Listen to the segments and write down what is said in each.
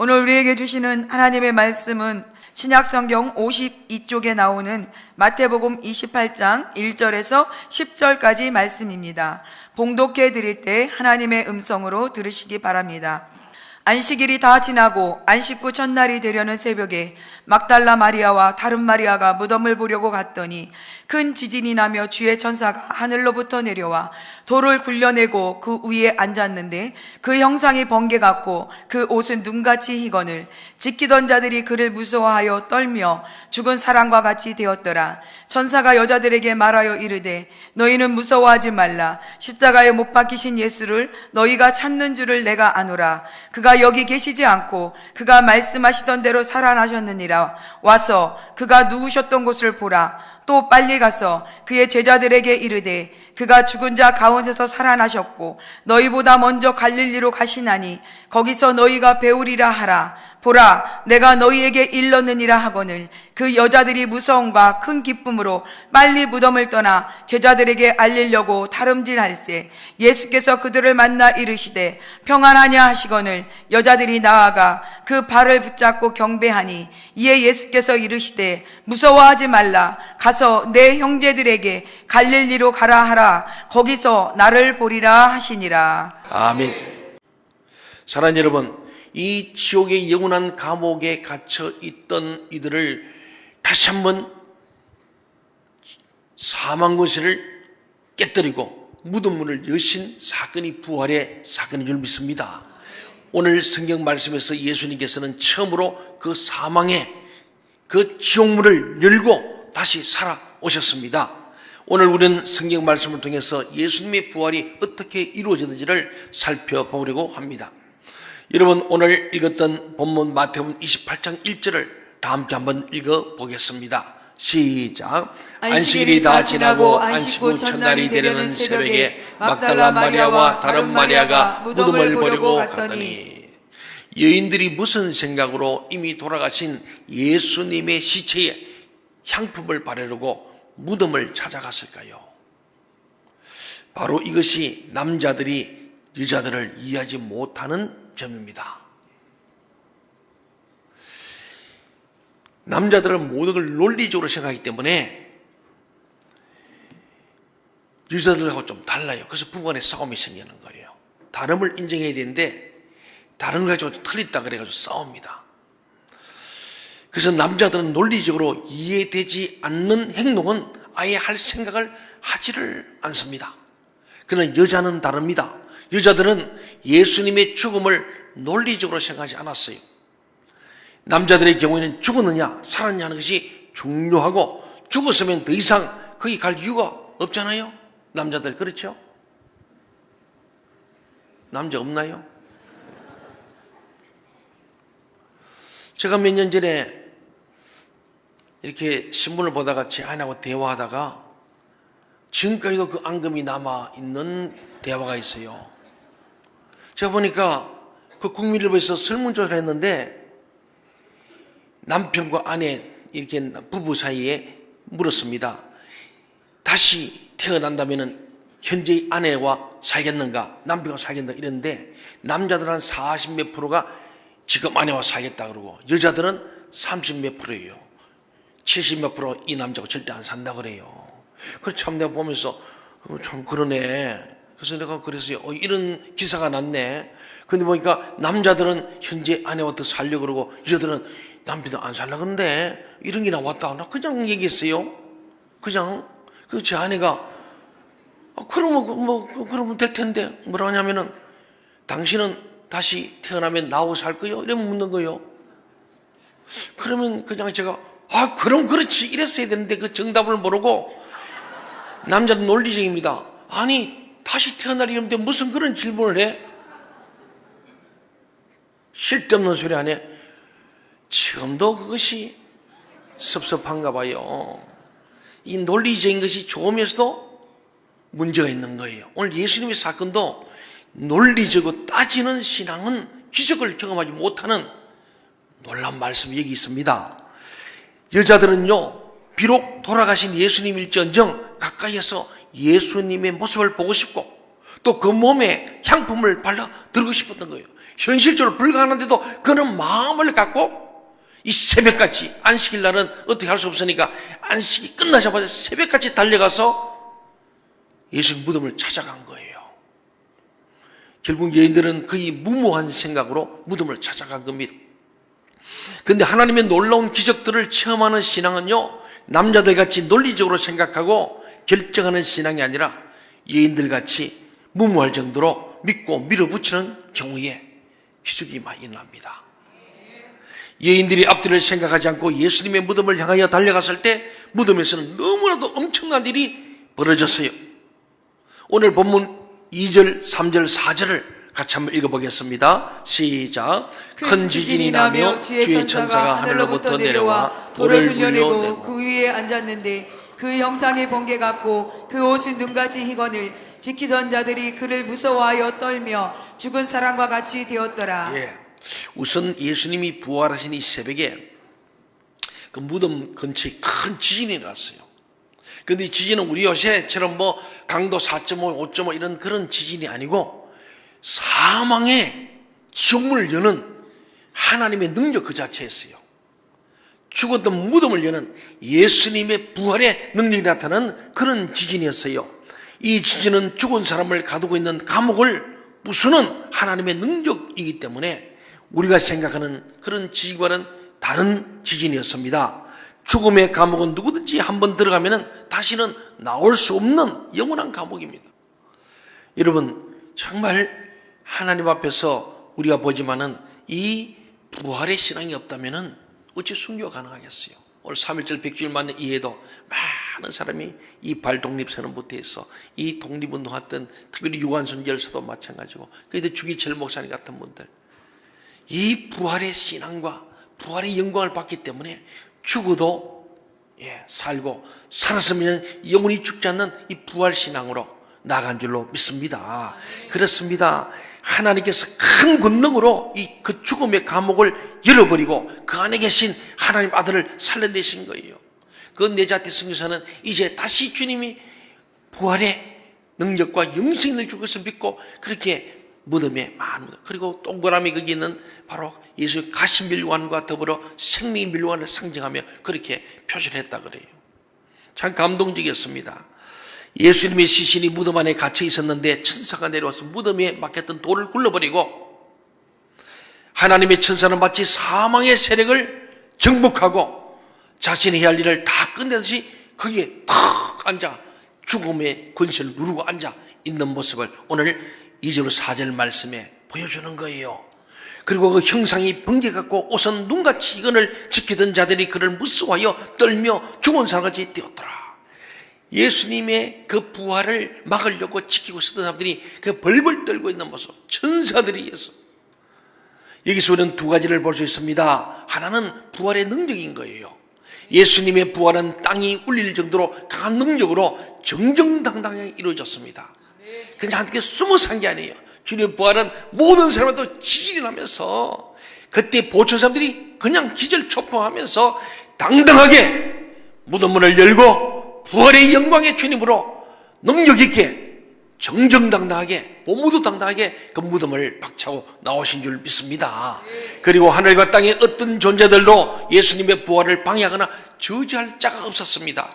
오늘 우리에게 주시는 하나님의 말씀은 신약성경 52쪽에 나오는 마태복음 28장 1절에서 10절까지 말씀입니다. 봉독해 드릴 때 하나님의 음성으로 들으시기 바랍니다. 안식일이 다 지나고 안식구 첫날이 되려는 새벽에 막달라 마리아와 다른 마리아가 무덤을 보려고 갔더니 큰 지진이 나며 주의 천사가 하늘로부터 내려와 돌을 굴려내고 그 위에 앉았는데 그 형상이 번개 같고 그 옷은 눈같이 희건을 지키던 자들이 그를 무서워하여 떨며 죽은 사람과 같이 되었더라. 천사가 여자들에게 말하여 이르되 너희는 무서워하지 말라. 십자가에 못 박히신 예수를 너희가 찾는 줄을 내가 아노라. 그가 여기 계시지 않고 그가 말씀하시던 대로 살아나셨느니라. 와서 그가 누우셨던 곳을 보라. 또 빨리 가서 그의 제자들에게 이르되 그가 죽은 자 가운데서 살아나셨고 너희보다 먼저 갈릴리로 가시나니 거기서 너희가 배우리라 하라. 보라 내가 너희에게 일렀느니라 하거늘 그 여자들이 무서움과 큰 기쁨으로 빨리 무덤을 떠나 제자들에게 알리려고 다름질할세. 예수께서 그들을 만나 이르시되 평안하냐 하시거늘 여자들이 나아가 그 발을 붙잡고 경배하니 이에 예수께서 이르시되 무서워하지 말라. 가서 내 형제들에게 갈릴리로 가라 하라 거기서 나를 보리라 하시니라 아멘. 사랑하는 여러분, 이 지옥의 영원한 감옥에 갇혀 있던 이들을 다시 한번 사망 권세를 깨뜨리고 무덤문을 여신 사건이 부활의 사건인 줄 믿습니다. 오늘 성경 말씀에서 예수님께서는 처음으로 그 사망의 그 지옥문을 열고 다시 살아오셨습니다. 오늘 우리는 성경 말씀을 통해서 예수님의 부활이 어떻게 이루어졌는지를 살펴보려고 합니다. 여러분 오늘 읽었던 본문 마태복음 28장 1절을 다 함께 한번 읽어 보겠습니다. 시작. 안식일이 다 지나고 안식구 첫날이 되려는 새벽에 막달라 마리아와 다른 마리아가 무덤을 보려고 갔더니 여인들이 무슨 생각으로 이미 돌아가신 예수님의 시체에 향품을 바르려고 무덤을 찾아갔을까요? 바로 이것이 남자들이 여자들을 이해하지 못하는 점입니다. 남자들은 모든 걸 논리적으로 생각하기 때문에 여자들하고 좀 달라요. 그래서 부부간에 싸움이 생기는 거예요. 다름을 인정해야 되는데 다른 거 가지고 틀렸다 그래가지고 싸웁니다. 그래서 남자들은 논리적으로 이해되지 않는 행동은 아예 할 생각을 하지를 않습니다. 그러나 여자는 다릅니다. 여자들은 예수님의 죽음을 논리적으로 생각하지 않았어요. 남자들의 경우에는 죽었느냐, 살았냐 하는 것이 중요하고 죽었으면 더 이상 거기 갈 이유가 없잖아요. 남자들, 그렇죠? 남자 없나요? 제가 몇 년 전에 이렇게 신문을 보다가 제 아내하고 대화하다가 지금까지도 그 앙금이 남아있는 대화가 있어요. 제가 보니까 그 국민일보에서 설문조사를 했는데 남편과 아내 이렇게 부부 사이에 물었습니다. 다시 태어난다면 현재의 아내와 살겠는가 남편과 살겠는가 이랬는데 남자들은 한 40 몇 프로가 지금 아내와 살겠다 그러고 여자들은 30 몇 프로예요. 70몇 프로 이 남자가 절대 안 산다 그래요. 그래 참 내가 보면서 어, 참 그러네. 그래서 내가 그랬어요. 어, 이런 기사가 났네. 근데 보니까 남자들은 현재 아내와 더 살려고 그러고 여자들은 남편도 안 살라 그런데 이런 게 나왔다. 나 그냥 얘기했어요. 그냥 그 제 아내가 어, 그러면 그뭐 그러면 될 텐데 뭐라 하냐면은 당신은 다시 태어나면 나하고 살 거요? 이러면 묻는 거요. 그러면 그냥 제가 아 그럼 그렇지 이랬어야 되는데 그 정답을 모르고 남자는 논리적입니다. 아니 다시 태어나려는데 무슨 그런 질문을 해? 쓸데없는 소리 안 해. 지금도 그것이 섭섭한가 봐요. 이 논리적인 것이 좋으면서도 문제가 있는 거예요. 오늘 예수님의 사건도 논리적으로 따지는 신앙은 기적을 경험하지 못하는 놀란 말씀이 여기 있습니다. 여자들은요, 비록 돌아가신 예수님일지언정 가까이에서 예수님의 모습을 보고 싶고 또 그 몸에 향품을 발라 들고 싶었던 거예요. 현실적으로 불가능한데도 그는 마음을 갖고 이 새벽같이 안식일 날은 어떻게 할 수 없으니까 안식이 끝나자마자 새벽같이 달려가서 예수 무덤을 찾아간 거예요. 결국 여인들은 거의 무모한 생각으로 무덤을 찾아간 겁니다. 근데 하나님의 놀라운 기적들을 체험하는 신앙은요, 남자들 같이 논리적으로 생각하고 결정하는 신앙이 아니라 여인들 같이 무모할 정도로 믿고 밀어붙이는 경우에 기적이 많이 일어납니다. 여인들이 앞뒤를 생각하지 않고 예수님의 무덤을 향하여 달려갔을 때 무덤에서는 너무나도 엄청난 일이 벌어졌어요. 오늘 본문 2절, 3절, 4절을 같이 한번 읽어보겠습니다. 시작. 큰 지진이 나며 주의 천사가 하늘로부터 내려와 돌을 굴려내고 그 위에 앉았는데 그 형상의 번개 같고 그 옷은 눈같이 희건을 지키던 자들이 그를 무서워하여 떨며 죽은 사람과 같이 되었더라. 예. 우선 예수님이 부활하신 이 새벽에 그 무덤 근처에 큰 지진이 났어요. 근데 이 지진은 우리 요새처럼 뭐 강도 4.5, 5.5 이런 그런 지진이 아니고 사망의 지옥문을 여는 하나님의 능력 그 자체였어요. 죽었던 무덤을 여는 예수님의 부활의 능력이 나타나는 그런 지진이었어요. 이 지진은 죽은 사람을 가두고 있는 감옥을 부수는 하나님의 능력이기 때문에 우리가 생각하는 그런 지진과는 다른 지진이었습니다. 죽음의 감옥은 누구든지 한 번 들어가면 다시는 나올 수 없는 영원한 감옥입니다. 여러분, 정말 하나님 앞에서 우리가 보지만은 이 부활의 신앙이 없다면은 어찌 순교가 가능하겠어요? 오늘 3일절 백주일 맞는 이해도 많은 사람이 이 발독립선언 못해서 이 독립운동 했던 특별히 유한순 열사도 마찬가지고 그런데 주기철 목사님 같은 분들 이 부활의 신앙과 부활의 영광을 받기 때문에 죽어도 예, 살고 살았으면 영원히 죽지 않는 이 부활 신앙으로 나간 줄로 믿습니다. 그렇습니다. 하나님께서 큰 권능으로 이 그 죽음의 감옥을 열어버리고 그 안에 계신 하나님 아들을 살려내신 거예요. 그 내자티 성교사는 이제 다시 주님이 부활의 능력과 영생을 줄 것을 믿고 그렇게 무덤에 많은 그리고 동그라미 거기 있는 바로 예수의 가신 밀관과 더불어 생명의 밀관을 상징하며 그렇게 표시를 했다 그래요. 참 감동적이었습니다. 예수님의 시신이 무덤 안에 갇혀 있었는데 천사가 내려와서 무덤에 막혔던 돌을 굴러버리고 하나님의 천사는 마치 사망의 세력을 정복하고 자신이 해야 할 일을 다 끝내듯이 거기에 탁 앉아 죽음의 권세를 누르고 앉아 있는 모습을 오늘 2절 4절 말씀에 보여주는 거예요. 그리고 그 형상이 번개 같고 옷은 눈같이 이건을 지키던 자들이 그를 무서워하여 떨며 죽은 사람같이 되었더라. 예수님의 그 부활을 막으려고 지키고 있었던 사람들이 그 벌벌 떨고 있는 모습, 천사들이 예수. 여기서 우리는 두 가지를 볼 수 있습니다. 하나는 부활의 능력인 거예요. 예수님의 부활은 땅이 울릴 정도로 강한 능력으로 정정당당하게 이루어졌습니다. 그냥 한테 숨어 산 게 아니에요. 주님의 부활은 모든 사람한테 지진이 나면서 그때 보천 사람들이 그냥 기절 초풍하면서 당당하게 무덤문을 열고 부활의 영광의 주님으로 능력 있게 정정당당하게 몸무도 당당하게 그 무덤을 박차고 나오신 줄 믿습니다. 그리고 하늘과 땅의 어떤 존재들도 예수님의 부활을 방해하거나 저지할 자가 없었습니다.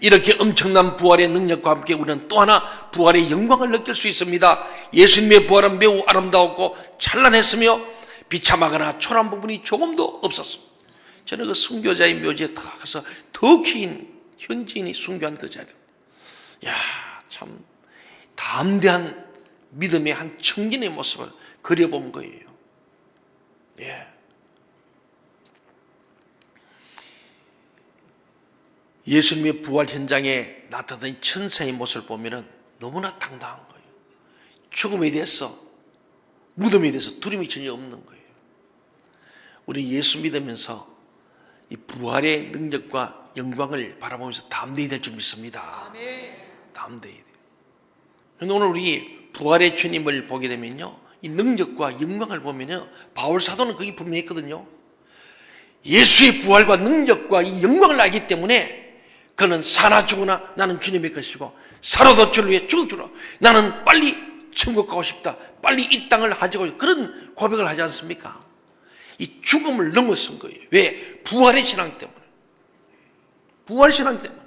이렇게 엄청난 부활의 능력과 함께 우리는 또 하나 부활의 영광을 느낄 수 있습니다. 예수님의 부활은 매우 아름다웠고 찬란했으며 비참하거나 초라한 부분이 조금도 없었습니다. 저는 그 순교자의 묘지에 다 가서 더 긴 현지인이 순교한 그 자리. 야, 참 담대한 믿음의 한 청년의 모습을 그려본 거예요. 예. 예수님의 부활 현장에 나타난 천사의 모습을 보면 너무나 당당한 거예요. 죽음에 대해서, 무덤에 대해서 두려움이 전혀 없는 거예요. 우리 예수 믿으면서 이 부활의 능력과 영광을 바라보면서 담대히 될 줄 믿습니다. 담대히 돼요. 그런데 오늘 우리 부활의 주님을 보게 되면요. 이 능력과 영광을 보면요. 바울 사도는 거기 분명히 있거든요. 예수의 부활과 능력과 이 영광을 알기 때문에 그는 사나 죽으나 나는 주님의 것이고 살아도 주를 위해 줄로 나는 빨리 천국 가고 싶다. 빨리 이 땅을 가지고. 그런 고백을 하지 않습니까? 이 죽음을 넘어선 거예요. 왜? 부활의 신앙 때문에. 부활 신앙 때문에.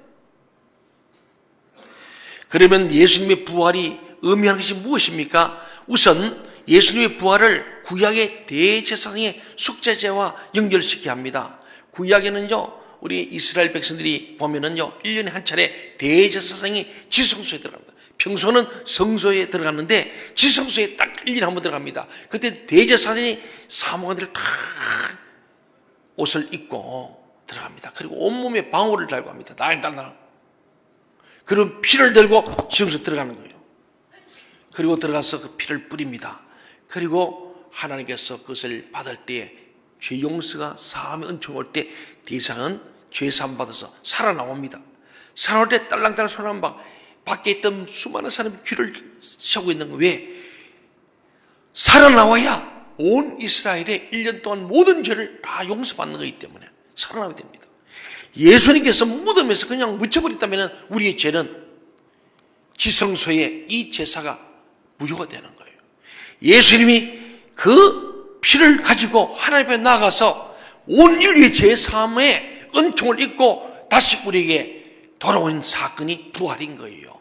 그러면 예수님의 부활이 의미하는 것이 무엇입니까? 우선 예수님의 부활을 구약의 대제사장의 속죄제와 연결시켜야 합니다. 구약에는요, 우리 이스라엘 백성들이 보면은요, 1년에 한 차례 대제사장이 지성소에 들어갑니다. 평소는 성소에 들어갔는데 지성소에 딱 1년에 한번 들어갑니다. 그때 대제사장이 사모관들을 다 옷을 입고 들어갑니다. 그리고 온몸에 방울을 달고 합니다. 날달날. 그런 피를 들고 지성소에 들어가는 거예요. 그리고 들어가서 그 피를 뿌립니다. 그리고 하나님께서 그것을 받을 때에 죄 용서가 사함의 은총 올때 대상은 죄 사함 받아서 살아나옵니다. 살아올 때 딸랑딸랑 소리나면 막 밖에 있던 수많은 사람이 귀를 세우고 있는 거 왜? 살아나와야 온 이스라엘의 1년 동안 모든 죄를 다 용서받는 거기 때문에 살아나게 됩니다. 예수님께서 무덤에서 그냥 묻혀버렸다면 우리의 죄는 지성소에 이 제사가 무효가 되는 거예요. 예수님이 그 피를 가지고 하나님 앞에 나가서 온 인류의 죄 사함의 은총을 입고 다시 우리에게 돌아온 사건이 부활인 거예요.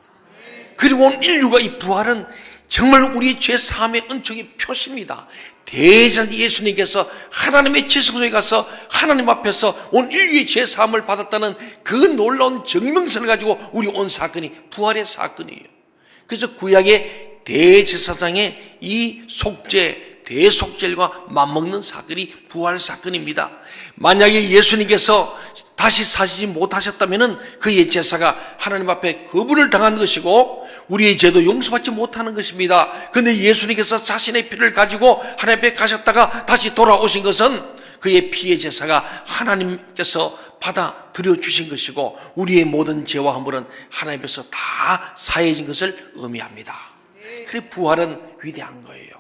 그리고 온 인류가 이 부활은 정말 우리의 죄 사함의 은총의 표시입니다. 대전 예수님께서 하나님의 지성소에 가서 하나님 앞에서 온 인류의 죄 사함을 받았다는 그 놀라운 증명서를 가지고 우리 온 사건이 부활의 사건이에요. 그래서 구약의 대제사장의 이 속죄, 대속죄과 맞먹는 사건이 부활 사건입니다. 만약에 예수님께서 다시 사시지 못하셨다면 그의 제사가 하나님 앞에 거부를 당한 것이고 우리의 죄도 용서받지 못하는 것입니다. 그런데 예수님께서 자신의 피를 가지고 하나님 앞에 가셨다가 다시 돌아오신 것은 그의 피의 제사가 하나님께서 받아 들여 주신 것이고 우리의 모든 죄와 허물은 하나님 앞에서 다 사해진 것을 의미합니다. 그래 부활은 위대한 거예요.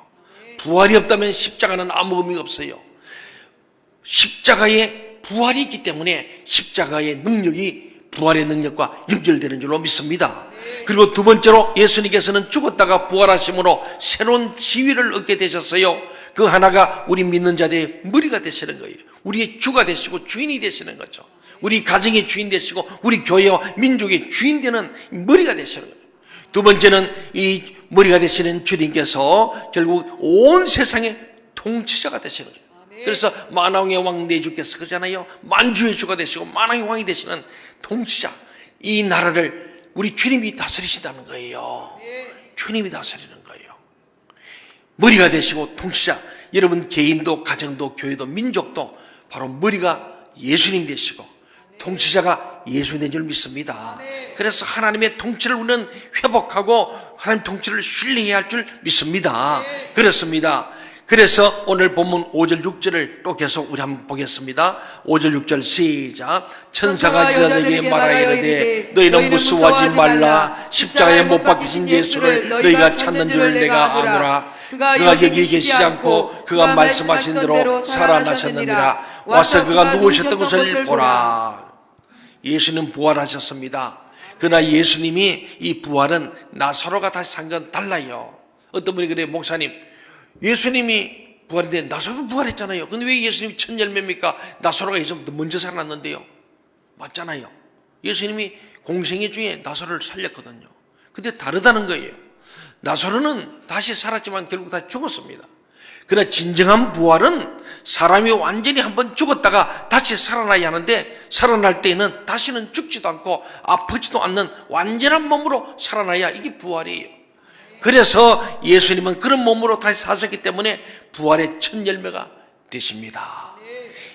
부활이 없다면 십자가는 아무 의미가 없어요. 십자가에 부활이 있기 때문에 십자가의 능력이 부활의 능력과 연결되는 줄로 믿습니다. 그리고 두 번째로 예수님께서는 죽었다가 부활하심으로 새로운 지위를 얻게 되셨어요. 그 하나가 우리 믿는 자들의 머리가 되시는 거예요. 우리의 주가 되시고 주인이 되시는 거죠. 우리 가정의 주인 되시고 우리 교회와 민족의 주인 되는 머리가 되시는 거예요. 두 번째는 이 머리가 되시는 주님께서 결국 온 세상의 통치자가 되시는 거예요. 그래서 만왕의 왕 내주께서 그러잖아요. 만주의 주가 되시고 만왕의 왕이 되시는 통치자. 이 나라를 우리 주님이 다스리신다는 거예요. 주님이 다스리는 거예요. 머리가 되시고 통치자. 여러분 개인도 가정도 교회도 민족도 바로 머리가 예수님 되시고 통치자가 예수님 된 줄 믿습니다. 그래서 하나님의 통치를 우리는 회복하고 하나님 통치를 신뢰해야 할 줄 믿습니다. 그렇습니다. 그래서 오늘 본문 5절 6절을 또 계속 우리 한번 보겠습니다. 5절 6절 시작. 천사가 여자들에게 말하여 이르되 너희는 무서워하지 말라. 십자가에 못 박히신 예수를 너희가 찾는 줄 내가 아노라. 그가 여기 계시지 않고 그가 말씀하신 대로 살아나셨느니라. 와서 그가 누우셨던 것을 보라. 예수는 부활하셨습니다. 그러나 예수님이 이 부활은 나사로가 다시 산 건 달라요. 어떤 분이 그래요, 목사님. 예수님이 부활인데 나사로 부활했잖아요. 근데 왜 예수님이 첫 열매입니까? 나사로가 예전부터 먼저 살아났는데요. 맞잖아요. 예수님이 공생애 중에 나사로를 살렸거든요. 근데 다르다는 거예요. 나사로는 다시 살았지만 결국 다 죽었습니다. 그러나 진정한 부활은 사람이 완전히 한번 죽었다가 다시 살아나야 하는데 살아날 때에는 다시는 죽지도 않고 아프지도 않는 완전한 몸으로 살아나야 이게 부활이에요. 그래서 예수님은 그런 몸으로 다시 사셨기 때문에 부활의 첫 열매가 되십니다.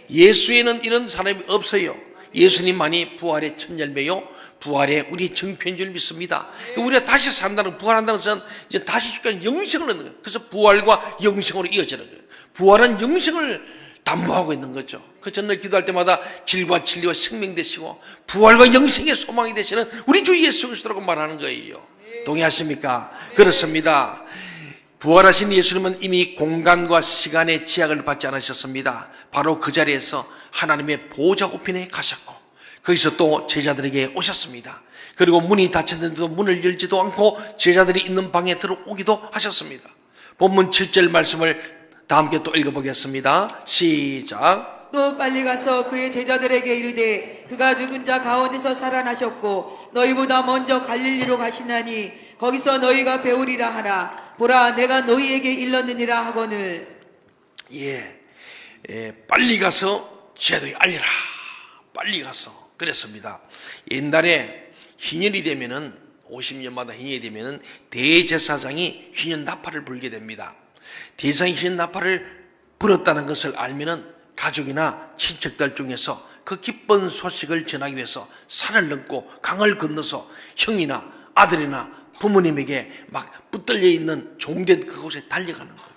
예수에는 이런 사람이 없어요. 예수님만이 부활의 첫 열매요. 부활의 우리 정편인 줄 믿습니다. 우리가 다시 산다는 부활한다는 것은 이제 다시 죽게 영생을 얻는 거예요. 그래서 부활과 영생으로 이어지는 거예요. 부활은 영생을 담보하고 있는 거죠. 그 전날 기도할 때마다 길과 진리와 생명 되시고 부활과 영생의 소망이 되시는 우리 주 예수 그리스도라고 말하는 거예요. 동의하십니까? 그렇습니다. 부활하신 예수님은 이미 공간과 시간의 제약을 받지 않으셨습니다. 바로 그 자리에서 하나님의 보좌 우편에 가셨고 거기서 또 제자들에게 오셨습니다. 그리고 문이 닫혔는데도 문을 열지도 않고 제자들이 있는 방에 들어오기도 하셨습니다. 본문 7절 말씀을 다 함께 또 읽어보겠습니다. 시작. 또 빨리 가서 그의 제자들에게 이르되 그가 죽은 자 가운데서 살아나셨고 너희보다 먼저 갈릴리로 가시나니 거기서 너희가 배우리라 하라 보라 내가 너희에게 일렀느니라 하거늘 예, 예, 빨리 가서 제자들이 알려라. 빨리 가서 그랬습니다. 옛날에 희년이 되면은 50년마다 희년이 되면은 대제사장이 희년 나팔을 불게 됩니다. 대제사장이 희년 나팔을 불었다는 것을 알면은 가족이나 친척들 중에서 그 기쁜 소식을 전하기 위해서 산을 넘고 강을 건너서 형이나 아들이나 부모님에게 막 붙들려 있는 종된 그곳에 달려가는 거예요.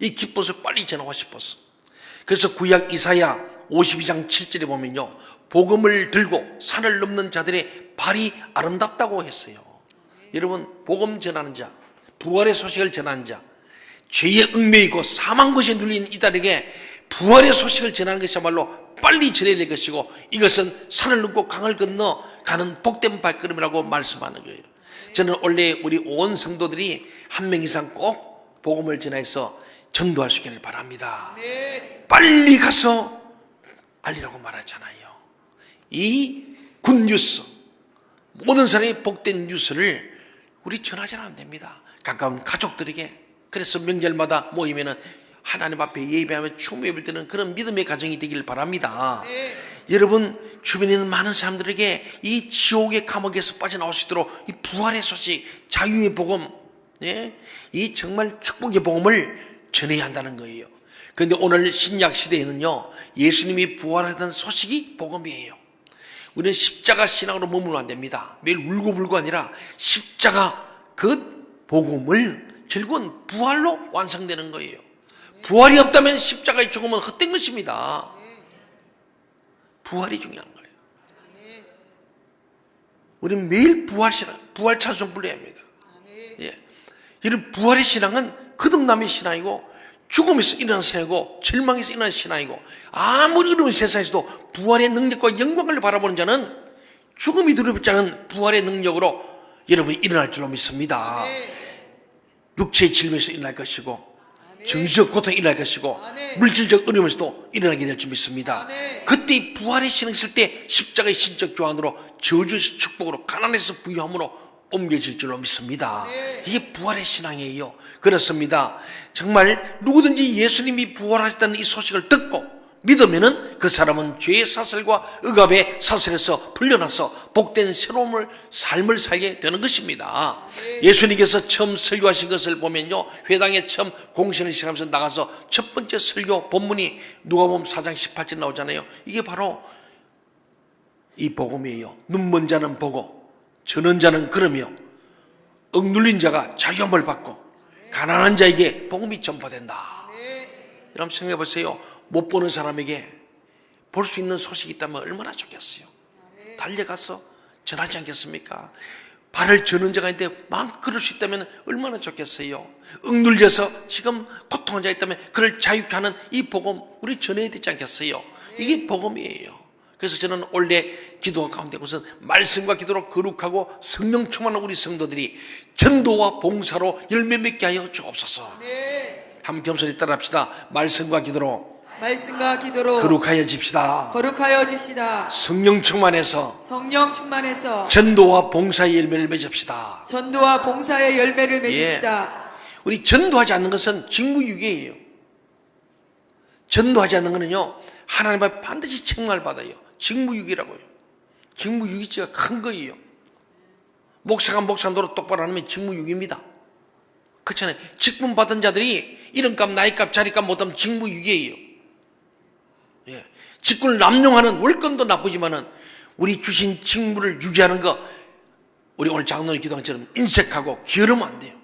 이 소식 빨리 전하고 싶었어. 그래서 구약 이사야 52장 7절에 보면요. 복음을 들고 산을 넘는 자들의 발이 아름답다고 했어요. 여러분, 복음 전하는 자, 부활의 소식을 전하는 자, 죄의 얽매이고 사망 것에 눌린 이들에게 부활의 소식을 전하는 것이야말로 빨리 전해야 될 것이고 이것은 산을 넘고 강을 건너 가는 복된 발걸음이라고 말씀하는 거예요. 저는 원래 우리 온 성도들이 한 명 이상 꼭 복음을 전해서 전도할 수 있기를 바랍니다. 빨리 가서 알리라고 말하잖아요. 이 굿뉴스, 모든 사람이 복된 뉴스를 우리 전하지는 안 됩니다. 가까운 가족들에게. 그래서 명절마다 모이면은 하나님 앞에 예배하며 춤 예배를 드는 그런 믿음의 가정이 되길 바랍니다. 여러분 주변에 있는 많은 사람들에게 이 지옥의 감옥에서 빠져나올 수 있도록 이 부활의 소식, 자유의 복음, 예? 이 정말 축복의 복음을 전해야 한다는 거예요. 그런데 오늘 신약 시대에는요, 예수님이 부활하던 소식이 복음이에요. 우리는 십자가 신앙으로 머물면 안 됩니다. 매일 울고불고 아니라 십자가 그 복음을 결국은 부활로 완성되는 거예요. 부활이 없다면 십자가의 죽음은 헛된 것입니다. 부활이 중요한 거예요. 우리는 매일 부활 신앙, 부활 찬송 불러야 합니다. 예. 이런 부활의 신앙은 거듭남의 신앙이고 죽음에서 일어나는 신앙이고 절망에서 일어나는 신앙이고 아무리 어려운 세상에서도 부활의 능력과 영광을 바라보는 자는 죽음이 두렵지 않은 부활의 능력으로 여러분이 일어날 줄로 믿습니다. 육체의 질병에서 일어날 것이고 정신적 고통이 일어날 것이고 물질적 어려움에서도 일어나게 될 줄 믿습니다. 그때 이 부활의 신앙 있을 때 십자가의 신적 교환으로 저주에서 축복으로 가난에서 부유함으로 옮겨질 줄로 믿습니다. 이게 부활의 신앙이에요. 그렇습니다. 정말 누구든지 예수님이 부활하셨다는 이 소식을 듣고 믿으면은 그 사람은 죄의 사슬과 억압의 사슬에서 풀려나서 복된 새로운 삶을 살게 되는 것입니다. 예수님께서 처음 설교하신 것을 보면요. 회당에 처음 공신을 시작하면서 나가서 첫 번째 설교 본문이 누가복음 4장 18절 나오잖아요. 이게 바로 이 복음이에요. 눈먼 자는 보고 저는 자는 걸으며 억눌린 자가 자유함을 받고 가난한 자에게 복음이 전파된다. 여러분 생각해 보세요. 못 보는 사람에게 볼 수 있는 소식이 있다면 얼마나 좋겠어요. 달려가서 전하지 않겠습니까? 발을 저는 자가 있는데 마음 걸을 수 있다면 얼마나 좋겠어요. 억눌려서 지금 고통한 자가 있다면 그를 자유케 하는 이 복음 우리 전해야 되지 않겠어요. 이게 복음이에요. 그래서 저는 원래 기도 가운데 우선 말씀과 기도로 거룩하고 성령 충만한 우리 성도들이 전도와 봉사로 열매 맺게 하여 주옵소서. 함 겸손히 따라합시다. 말씀과 기도로 말씀과 기도로 거룩하여 집시다. 거룩하여 주시다 성령 충만해서 성령 충만해서 전도와 봉사의 열매를 맺읍시다. 전도와 봉사의 열매를 예. 맺읍시다 우리 전도하지 않는 것은 직무유기예요. 전도하지 않는 것은요, 하나님 앞에 반드시 책망을 받아요. 직무유기라고요. 직무유기죄가 큰 거예요. 목사가 목사도로 똑바로 안 하면 직무유기입니다. 그렇잖아요. 직분 받은 자들이 이름값, 나이값, 자리값 못하면 직무유기예요. 예. 직분을 남용하는 월권도 나쁘지만은 우리 주신 직무를 유기하는 거 우리 오늘 장로님 기도한 것처럼 인색하고 게으르면 안 돼요.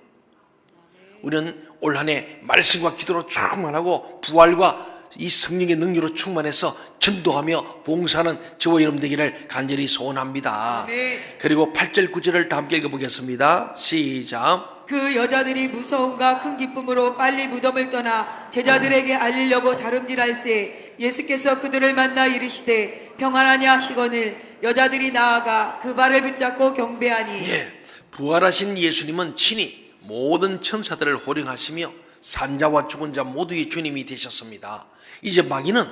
우리는 올 한해 말씀과 기도로 충만하고 부활과 이 성령의 능력으로 충만해서 전도하며 봉사하는 저와 여러분 되기를 간절히 소원합니다. 네. 그리고 8절 9절을 다 함께 읽어보겠습니다. 시작. 그 여자들이 무서움과 큰 기쁨으로 빨리 무덤을 떠나 제자들에게 알리려고 다름질할세 예수께서 그들을 만나 이르시되 평안하냐 하시거늘 여자들이 나아가 그 발을 붙잡고 경배하니 예, 부활하신 예수님은 친히 모든 천사들을 호령하시며 산자와 죽은 자 모두의 주님이 되셨습니다. 이제 마귀는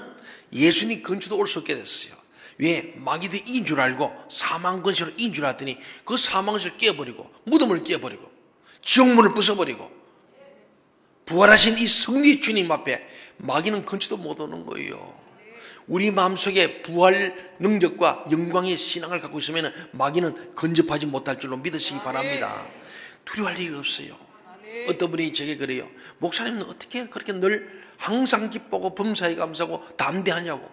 예수님 근처도 올 수 없게 됐어요. 왜? 마귀도 이긴 줄 알고 사망 근처로 이긴 줄 알았더니 그 사망 근처를 깨버리고 무덤을 깨버리고 지옥문을 부숴버리고 부활하신 이 승리 주님 앞에 마귀는 근처도 못 오는 거예요. 우리 마음속에 부활 능력과 영광의 신앙을 갖고 있으면 마귀는 근접하지 못할 줄로 믿으시기 바랍니다. 두려워할 일이 없어요. 어떤 분이 제게 그래요. 목사님은 어떻게 그렇게 늘 항상 기쁘고 범사에 감사하고 담대하냐고.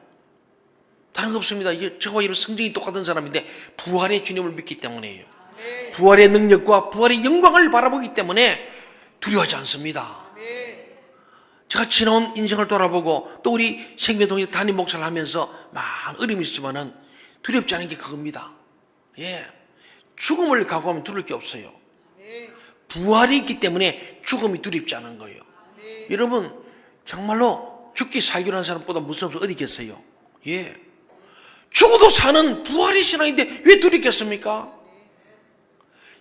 다른 거 없습니다. 이게 저와 이런 성정이 똑같은 사람인데 부활의 주님을 믿기 때문에요. 부활의 능력과 부활의 영광을 바라보기 때문에 두려워하지 않습니다. 제가 지나온 인생을 돌아보고 또 우리 생명동의 담임 목사를 하면서 많은 어려움이 있지만은 두렵지 않은 게 그겁니다. 예. 죽음을 각오하면 두려울 게 없어요. 부활이 있기 때문에 죽음이 두렵지 않은 거예요. 여러분, 정말로 죽기 살기로 하는 사람보다 무서운 사람 어디 있겠어요? 예. 죽어도 사는 부활의 신앙인데 왜 두렵겠습니까?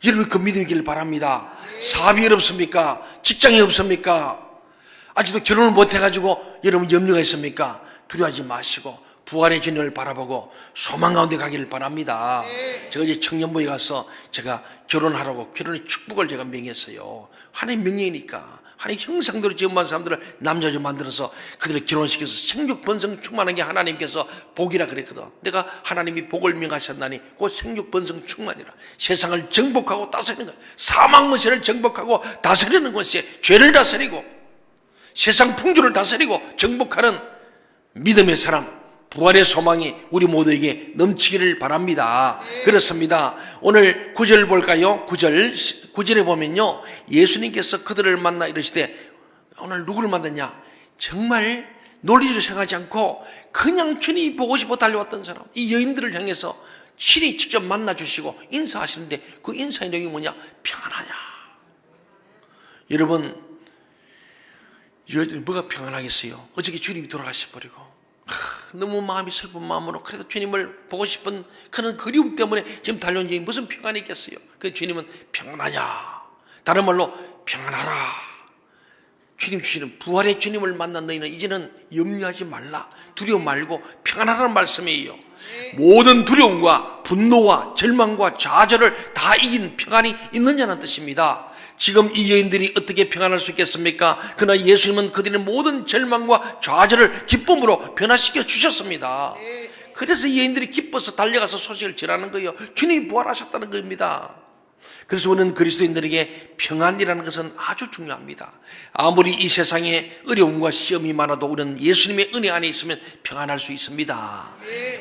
여러분 그 믿음이길 바랍니다. 사업이 어렵습니까? 직장이 없습니까? 아직도 결혼을 못 해가지고 여러분 염려가 있습니까? 두려워하지 마시고 부활의 주님을 바라보고 소망 가운데 가기를 바랍니다. 제가 이제 청년부에 가서 제가 결혼하라고 결혼의 축복을 제가 명했어요. 하나님 명령이니까 하나님 형상대로 지음한 사람들을 남자로 만들어서 그들을 결혼시켜서 생육 번성 충만하게 하나님께서 복이라 그랬거든. 내가 하나님이 복을 명하셨나니 그 생육 번성 충만이라 세상을 정복하고 다스리는 것, 사망 문세를 정복하고 다스리는 것이 죄를 다스리고 세상 풍조를 다스리고 정복하는 믿음의 사람, 부활의 소망이 우리 모두에게 넘치기를 바랍니다. 그렇습니다. 오늘 구절 볼까요? 구절 구절에 보면요. 예수님께서 그들을 만나 이르시되 오늘 누구를 만났냐? 정말 논리를 생각하지 않고 그냥 주님이 보고 싶어 달려왔던 사람. 이 여인들을 향해서 친히 직접 만나 주시고 인사하시는데 그 인사의 내용이 뭐냐? 평안하냐? 여러분 여러분 뭐가 평안하겠어요? 어저께 주님이 돌아가셔버리고 하, 너무 마음이 슬픈 마음으로 그래도 주님을 보고 싶은 그런 그리움 때문에 지금 달려온 여인 무슨 평안이 있겠어요? 그 주님은 평안하냐? 다른 말로 평안하라. 주님 주시는 부활의 주님을 만난 너희는 이제는 염려하지 말라. 두려워 말고 평안하라는 말씀이에요. 모든 두려움과 분노와 절망과 좌절을 다 이긴 평안이 있느냐는 뜻입니다. 지금 이 여인들이 어떻게 평안할 수 있겠습니까? 그러나 예수님은 그들의 모든 절망과 좌절을 기쁨으로 변화시켜 주셨습니다. 그래서 이 여인들이 기뻐서 달려가서 소식을 전하는 거예요. 주님이 부활하셨다는 겁니다. 그래서 우리는 그리스도인들에게 평안이라는 것은 아주 중요합니다. 아무리 이 세상에 어려움과 시험이 많아도 우리는 예수님의 은혜 안에 있으면 평안할 수 있습니다.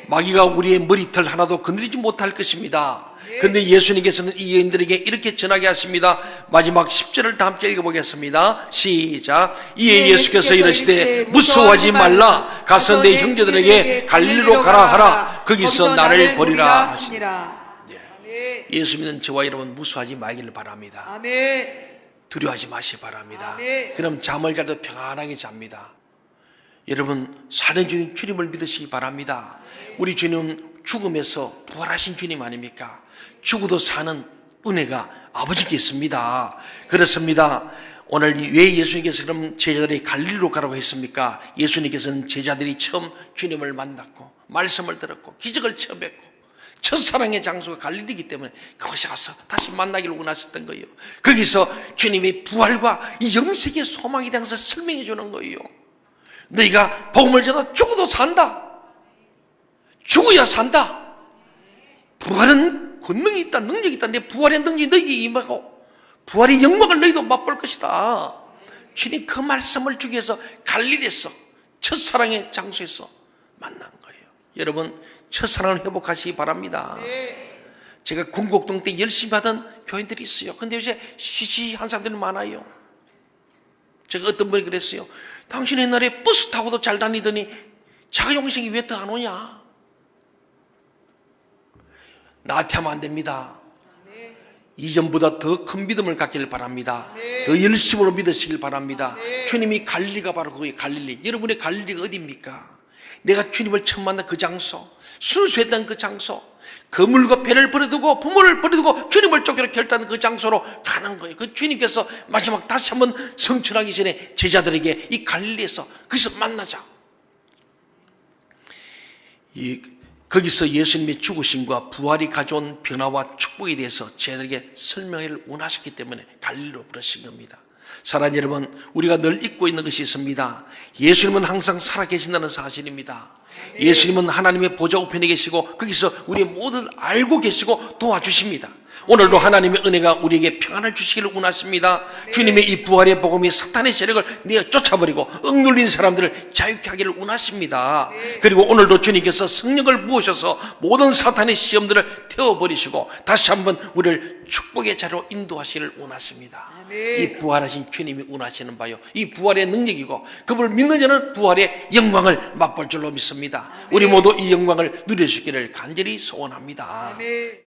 마귀가 우리의 머리털 하나도 건드리지 못할 것입니다. 그런데 예수님께서는 이 여인들에게 이렇게 전하게 하십니다. 마지막 10절을 다 함께 읽어보겠습니다. 시작. 이에 예수께서 이르시되 무서워하지 말라. 가서 내 형제들에게 갈릴리로 가라 하라. 거기서 나를 버리라 하시니. 하시니라. 예수 믿는 저와 여러분 무수하지 말기를 바랍니다. 아멘. 두려워하지 마시기 바랍니다. 아멘. 그럼 잠을 자도 평안하게 잡니다. 여러분 사는 주님 주님을 믿으시기 바랍니다. 우리 주님 죽음에서 부활하신 주님 아닙니까? 죽어도 사는 은혜가 아버지께 있습니다. 그렇습니다. 오늘 왜 예수님께서 그럼 제자들이 갈릴리로 가라고 했습니까? 예수님께서는 제자들이 처음 주님을 만났고 말씀을 들었고 기적을 처음 했고 첫사랑의 장소가 갈릴리기 때문에 그곳에 가서 다시 만나기를 원하셨던 거예요. 거기서 주님이 부활과 이 영sek의 소망에 대해서 설명해 주는 거예요. 너희가 복음을 전하 죽어도 산다. 죽어야 산다. 부활은 권능이 있다, 능력이 있다. 내 부활의 능력이 너희에게 임하고 부활의 영광을 너희도 맛볼 것이다. 주님 그 말씀을 주기 위해서 갈릴리에서 첫사랑의 장소에서 만난 거예요. 여러분 첫사랑을 회복하시기 바랍니다. 제가 군곡동 때 열심히 하던 교인들이 있어요. 근데 요새 시시한 사람들이 많아요. 제가 어떤 분이 그랬어요. 당신 옛날에 버스 타고도 잘 다니더니 자가 용생이 왜 더 안 오냐? 나한테 하면 안 됩니다. 이전보다 더 큰 믿음을 갖기를 바랍니다. 더 열심으로 믿으시길 바랍니다. 주님이 갈릴리가 바로 그게 갈릴리. 여러분의 갈릴리가 어디입니까? 내가 주님을 처음 만난 그 장소, 순수했던 그 장소, 그물과 배를 버려두고 부모를 버려두고 주님을 쫓기로 결단한 그 장소로 가는 거예요. 그 주님께서 마지막 다시 한번 성천하기 전에 제자들에게 이 갈릴리에서 거기서 만나자. 이 거기서 예수님의 죽으심과 부활이 가져온 변화와 축복에 대해서 제자들에게 설명을 원하셨기 때문에 갈릴리로 부르신 겁니다. 사랑하는 여러분, 우리가 늘 잊고 있는 것이 있습니다. 예수님은 항상 살아계신다는 사실입니다. 예수님은 하나님의 보좌 우편에 계시고 거기서 우리의 모든 알고 계시고 도와주십니다. 오늘도 하나님의 은혜가 우리에게 평안을 주시기를 원하십니다. 주님의 이 부활의 복음이 사탄의 세력을 내어 쫓아버리고 억눌린 사람들을 자유케 하기를 원하십니다. 그리고 오늘도 주님께서 성령을 부으셔서 모든 사탄의 시험들을 태워버리시고 다시 한번 우리를 축복의 자리로 인도하시기를 원하십니다. 이 부활하신 주님이 원하시는 바요. 이 부활의 능력이고 그분을 믿는 자는 부활의 영광을 맛볼 줄로 믿습니다. 우리 모두 이 영광을 있기를 간절히 소원합니다.